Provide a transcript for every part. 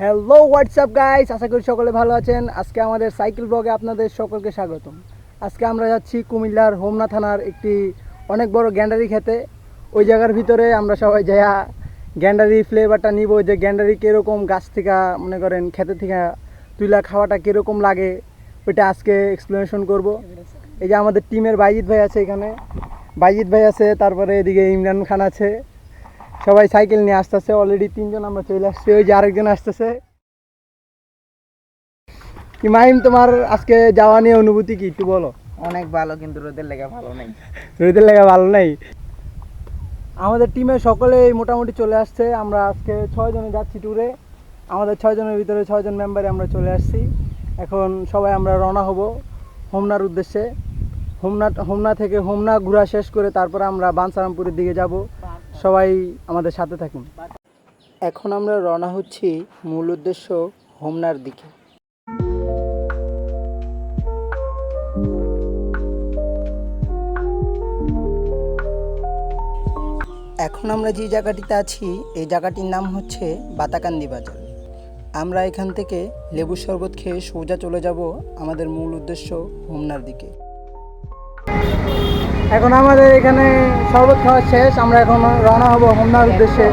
Hello WhatsApp guys আশা করি সকলে ভালো আছেন। আজকে আমাদের সাইকেল ব্লগে আপনাদের সকলকে স্বাগতম। আজকে আমরা যাচ্ছি কুমিল্লার হোমনা থানার একটি অনেক বড় গ্যান্ডারি খেতে। ওই জায়গার ভিতরে আমরা সবাই যাইয়া গ্যান্ডারি ফ্লেভারটা নিব। যে গ্যান্ডারি কীরকম গাছ থেকে, মনে করেন, খেতে থেকে তুইলা খাওয়াটা কীরকম লাগে, ওইটা আজকে এক্সপ্লেনেশন করব। এই যে আমাদের টিমের বাইজিৎ ভাই আছে এখানে। বাইজিৎ ভাই আছে, তারপরে এদিকে ইমরান খান আছে। সবাই সাইকেল নিয়ে আসতেছে অলরেডি তিনজন আমরা চলে আসছি ওই যে আরেকজন আসতেছে। কি মাহিম তোমার আজকে যাওয়া নিয়ে অনুভূতি কি একটু বলো? অনেক ভালো কিন্তু রোদের লেগে ভালো নেই। রোদের লেগে ভালো নাই? আমাদের টিমে সকলেই মোটামুটি চলে আসছে আমরা আজকে ছয় জনে যাচ্ছি ট্যুরে আমাদের ছয় জনের ভিতরে ছয়জন মেম্বারে আমরা চলে আসছি। এখন সবাই আমরা রওনা হব হোমনার উদ্দেশ্যে। হোমনা হোমনা থেকে হোমনা ঘোরা শেষ করে তারপর আমরা বানসারামপুরের দিকে যাব। সবাই আমাদের সাথে থাকুন। এখন আমরা রওনা হচ্ছি মূল উদ্দেশ্য হোমনার দিকে। এখন আমরা যে জায়গাটিতে আছি, এই জায়গাটির নাম হচ্ছে বাতাকান্দি বাজার। আমরা এখান থেকে লেবু শরবত খেয়ে সোজা চলে যাব আমাদের মূল উদ্দেশ্য হোমনার দিকে। এখন আমাদের এখানে শরবত খাওয়া শেষ, আমরা এখন রওনা হব হোমনার উদ্দেশ্যে।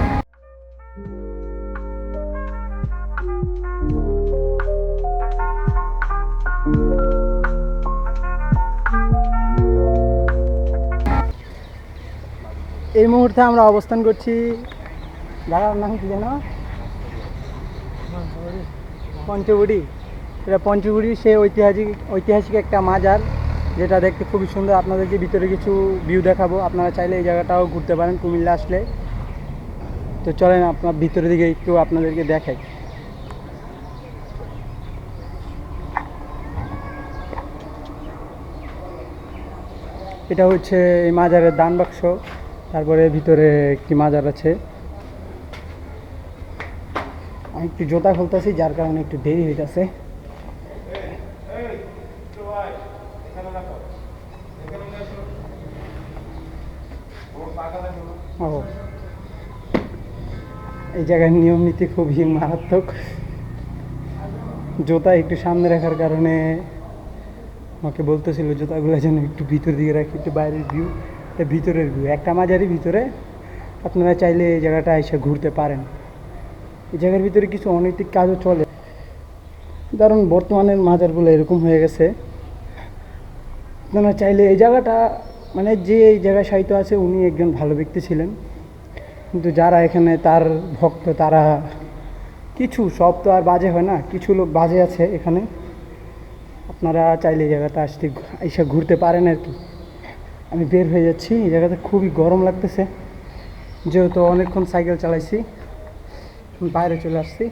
এই মুহূর্তে আমরা অবস্থান করছি জায়গার নাম কি যেন? পঞ্চবুড়ি। এটা পঞ্চবুড়ির সে ঐতিহাসিক ঐতিহাসিক একটা মাজার। যেটা দেখতে খুবই সুন্দর। আপনাদেরকে ভিতরে কিছু ভিউ দেখাবো। আপনারা চাইলে এই জায়গাটাও ঘুরতে পারেন কুমিল্লা আসলে। তো চলেন আপনার ভিতরের দিকে একটু আপনাদেরকে দেখাই। এটা হচ্ছে এই মাজারের দান বাক্স। তারপরে ভিতরে একটি মাজার আছে। আমি একটু জোতা খুলতেছি, যার কারণে একটু দেরি হইতাছে। ও। এই জায়গায় নিয়ম নীতি খুবই মারাত্মক। জোতা একটু সামনে রাখার কারণে আমাকে বলতেছিল জুতাগুলো যেন একটু ভিতর দিকে রাখি, একটু বাইরের ভিউ এটা ভিতরের ভিউ একটা মাঝারি ভিতরে আপনারা চাইলে এই জায়গাটা এসে ঘুরতে পারেন। এই জায়গার ভিতরে কিছু অনৈতিক কাজও চলে। কারণ বর্তমানের মাজারগুলো এরকম হয়ে গেছে। আপনারা চাইলে এই জায়গাটা মানে যে এই জায়গায় সাহিত্য আছে, উনি একজন ভালো ব্যক্তি ছিলেন। কিন্তু যারা এখানে তার ভক্ত, তারা কিছু, সব তো আর বাজে হয় না, কিছু লোক বাজে আছে এখানে। আপনারা চাইলে এই জায়গাটা আসতে, এসে ঘুরতে পারেন আর কি। আমি বের হয়ে যাচ্ছি, এই জায়গাতে খুবই গরম লাগতেছে। যেহেতু অনেকক্ষণ সাইকেল চালাইছি, বাইরে চলে আসছি।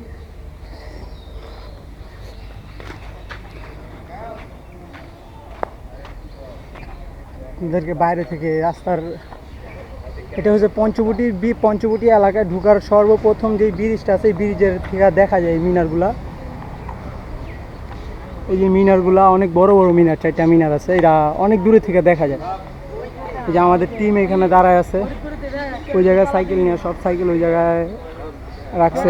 আপনাদেরকে বাইরে থেকে রাস্তার, এটা হচ্ছে পঞ্চবটি, বি পঞ্চবটি এলাকায় ঢুকার সর্বপ্রথম যে ব্রিজটা আছে, এই ব্রিজের থেকে দেখা যায় মিনারগুলা। এই যে মিনারগুলা, অনেক বড় বড় মিনার, চারটা মিনার আছে, এরা অনেক দূরে থেকে দেখা যায়। এই যে আমাদের টিম এখানে দাঁড়ায় আছে, ওই জায়গায় সাইকেল নিয়ে, সব সাইকেল ওই জায়গায় রাখছে।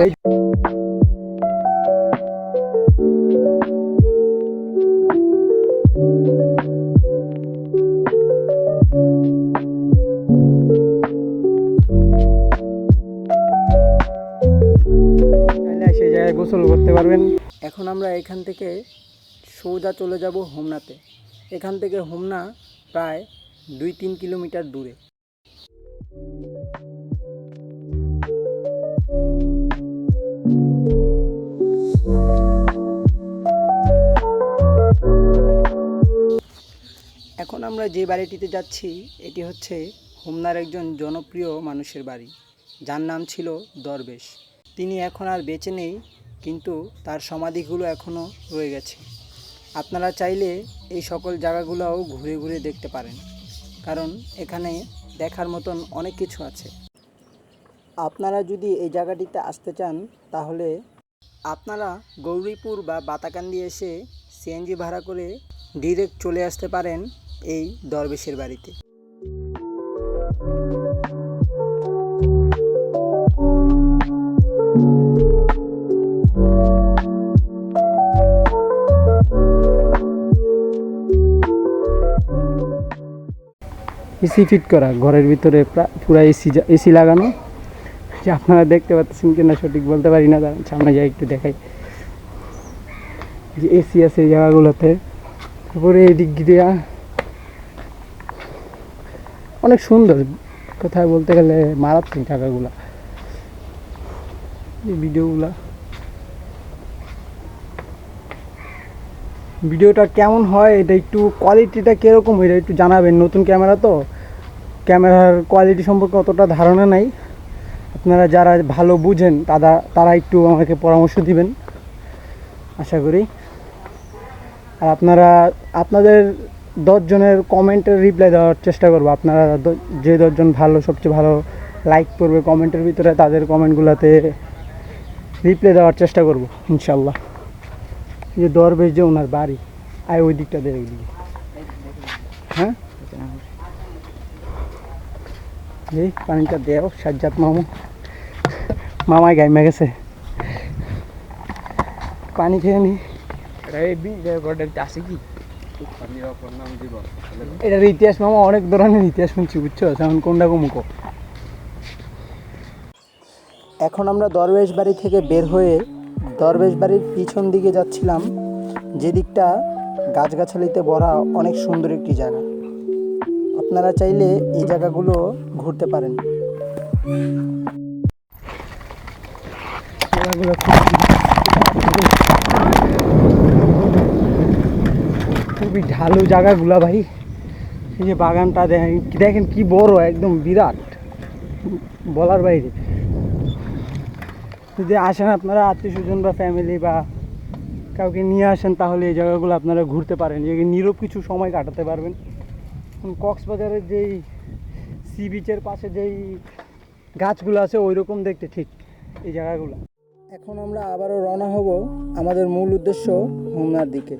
আমরা এখান থেকে সোজা চলে যাব হোমনাতে। এখান থেকে হোমনা প্রায় দুই তিন কিলোমিটার দূরে। এখন আমরা যে বাড়িটিতে যাচ্ছি, এটি হচ্ছে হোমনার একজন জনপ্রিয় মানুষের বাড়ি। যার নাম ছিল দরবেশ। তিনি এখন আর বেঁচে নেই কিন্তু তার সমাধিগুলো এখনও রয়ে গেছে। আপনারা চাইলে এই সকল জায়গাগুলোও ঘুরে ঘুরে দেখতে পারেন, কারণ এখানে দেখার মতন অনেক কিছু আছে। আপনারা যদি এই জায়গাটিতে আসতে চান, তাহলে আপনারা গৌরীপুর বা বাতাকান্দি এসে সিএনজি ভাড়া করে ডিরেক্ট চলে আসতে পারেন এই দরবেশের বাড়িতে। এসি ফিট করা, ঘরের ভিতরে প্রা- এসি এসি লাগানো। যে আপনারা দেখতে পাচ্ছেন কিনা সঠিক বলতে পারি না সামনে যাই, একটু দেখাই। যে এসি আছে এই জায়গাগুলোতে তারপরে এই দিক দিয়ে। অনেক সুন্দর কোথায় বলতে গেলে মারাত্মক জায়গাগুলা। এই ভিডিওগুলা ভিডিওটা কেমন হয়, এটা একটু কোয়ালিটিটা কীরকম এটা একটু জানাবেন। নতুন ক্যামেরা তো ক্যামেরার কোয়ালিটি সম্পর্কে অতটা ধারণা নাই। আপনারা যারা ভালো বুঝেন তারা তারা একটু আমাকে পরামর্শ দিবেন, আশা করি। আর আপনারা, আপনাদের দশজনের কমেন্টের রিপ্লাই দেওয়ার চেষ্টা করব। আপনারা যে দশজন ভালো, সবচেয়ে ভালো লাইক করবে কমেন্টের ভিতরে, তাদের কমেন্টগুলোতে রিপ্লাই দেওয়ার চেষ্টা করব, ইনশাল্লাহ। যে দরবেশ যে ওনার বাড়ি। আয় ওই দিকটা দেয় ওইদিকে হ্যাঁ? এই পানিটা দেও সাজ্জাদ মামু। মামায় গাইমা গেছে। পানি খেয়ে নি। এটার ইতিহাস মামা অনেক ধরনের ইতিহাস শুনছি বুঝছ? এখন কোনটা মুখ এখন আমরা দরবেশ বাড়ি থেকে বের হয়ে দরবেশ বাড়ির পিছন দিকে যাচ্ছিলাম, যে দিকটা গাছগাছালিতে ভরা অনেক সুন্দর একটি জায়গা। আপনারা চাইলে এই জায়গাগুলো ঘুরতে পারেন। খুবই ঢালু জায়গাগুলা ভাই। এই যে বাগানটা দেখেন দেখেন কি বড়, একদম বিরাট। বলার বাইরে। যদি আসেন আপনারা আত্মীয় স্বজন বা ফ্যামিলি বা কাউকে নিয়ে আসেন, তাহলে এই জায়গাগুলো আপনারা ঘুরতে পারেন। নীরব কিছু সময় কাটাতে পারবেন। কক্সবাজারের যেই সি বিচের পাশে যেই গাছগুলো আছে ওই রকম দেখতে ঠিক এই জায়গাগুলো। এখন আমরা আবারও রওনা হব আমাদের মূল উদ্দেশ্য হোমনার দিকে।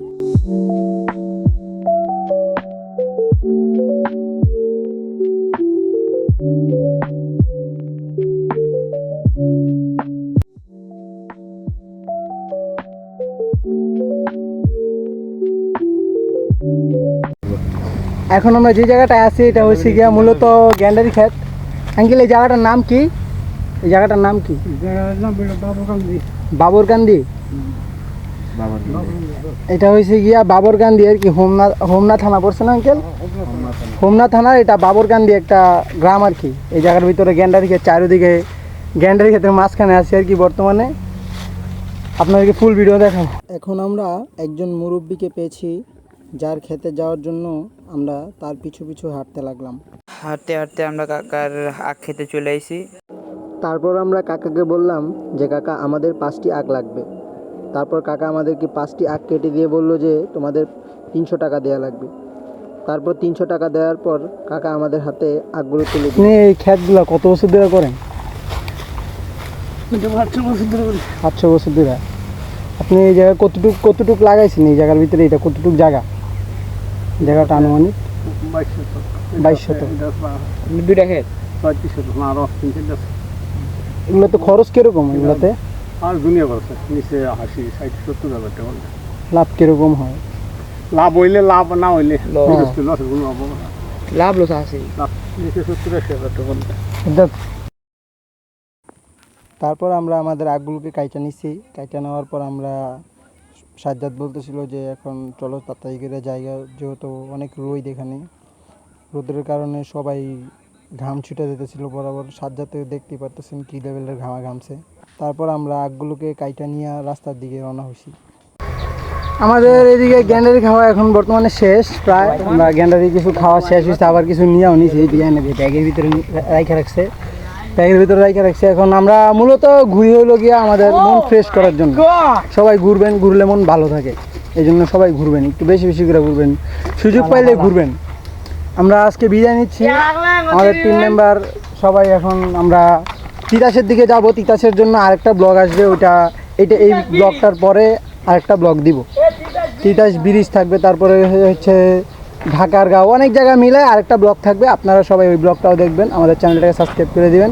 এখন আমরা যে জায়গাটায় আছি এটা হচ্ছে গিয়া মূলত গ্যান্ডারি ক্ষেত। আঙ্কেল এই জায়গাটার নাম কি? এই জায়গাটার নাম কি? বাবর বাবরকান্দি এটা হয়েছে গিয়া বাবর বাবরকান্দি আর কি হোমনা হোমনা থানা পড়ছে না আঙ্কেল? হোমনা থানার এটা বাবর বাবরকান্দি একটা গ্রাম আর কি। এই জায়গার ভিতরে গ্যান্ডারি ক্ষেত চারিদিকে গ্যান্ডারি ক্ষেতের মাঝখানে আছি আর কি বর্তমানে। আপনাদেরকে ফুল ভিডিও দেখাবো। এখন আমরা একজন মুরব্বীকে পেয়েছি। যার খেতে যাওয়ার জন্য আমরা তার পিছু পিছু হাঁটতে লাগলাম। হাঁটতে হাঁটতে আমরা কাকার আখ খেতে চলে আইছি। তারপর আমরা কাকাকে বললাম যে কাকা আমাদের পাঁচটি আখ লাগবে। তারপর কাকা আমাদেরকে পাঁচটি আখ কেটে দিয়ে বলল যে তোমাদের তিনশো টাকা দেওয়া লাগবে। তারপর তিনশো টাকা দেওয়ার পর কাকা আমাদের হাতে আখগুলো তুলে দিল। আপনি এই ক্ষেতগুলো কত বছর ধরে করেন? আটশো বছর ধরে। আপনি এই জায়গায় কতটুক কতটুক লাগাইছেন? এই জায়গার ভিতরে এটা কতটুক জায়গা? জায়গাটা আনুমানিক বাইশ শত দুইটা খেত এগুলো তো খরচ কীরকম এগুলোতে? আর দুনিয়া করছে নিচে আশি ষাট সত্তর হাজার টাকা লাভ কীরকম হয়? লাভ হইলে লাভ না হইলে। লাভ লোস আছে। তারপর আমরা আমাদের আখগুলোকে কাইটা নিছি। কাইটা নেওয়ার পর আমরা সাজ্জাদ বলতেছিল যে এখন চলো তাড়াতাড়ি জায়গা, যেহেতু অনেক রোদ এখানে। রোদের কারণে সবাই ঘাম ছুটে যেতেছিল বরাবর। সাজ্জাতে দেখতেই পারতেছেন কী লেভেলের ঘামা ঘামছে। তারপর আমরা আগগুলোকে কাইটা নিয়ে রাস্তার দিকে রওনা হয়েছি। আমাদের এদিকে গ্যান্ডারি খাওয়া এখন বর্তমানে শেষ, প্রায়। আমরা গ্যান্ডারি কিছু খাওয়া শেষ হয়েছে, আবার কিছু নিয়েও দিয়ে ব্যাগের ভিতরে রাইখা রাখছে। ব্যাগের ভিতরে রাইখা রাখছি। এখন আমরা মূলত ঘুরি হলো গিয়ে আমাদের মন ফ্রেশ করার জন্য। সবাই ঘুরবেন ঘুরলে মন ভালো থাকে। এই জন্য সবাই ঘুরবেন একটু বেশি বেশি করে ঘুরবেন। সুযোগ পাইলে ঘুরবেন। আমরা আজকে বিদায় নিচ্ছি। আমাদের টিম মেম্বার সবাই এখন আমরা তিতাসের দিকে যাব। তিতাসের জন্য আরেকটা ব্লগ আসবে। ওইটা এটা এই ব্লগটার পরে আরেকটা ব্লগ দিব। তিতাস ব্রিজ থাকবে। তারপরে হচ্ছে ঢাকার গাঁও। অনেক জায়গা মিলে আরেকটা ব্লগ থাকবে। আপনারা সবাই ওই ব্লগটাও দেখবেন। আমাদের চ্যানেলটাকে সাবস্ক্রাইব করে দিবেন।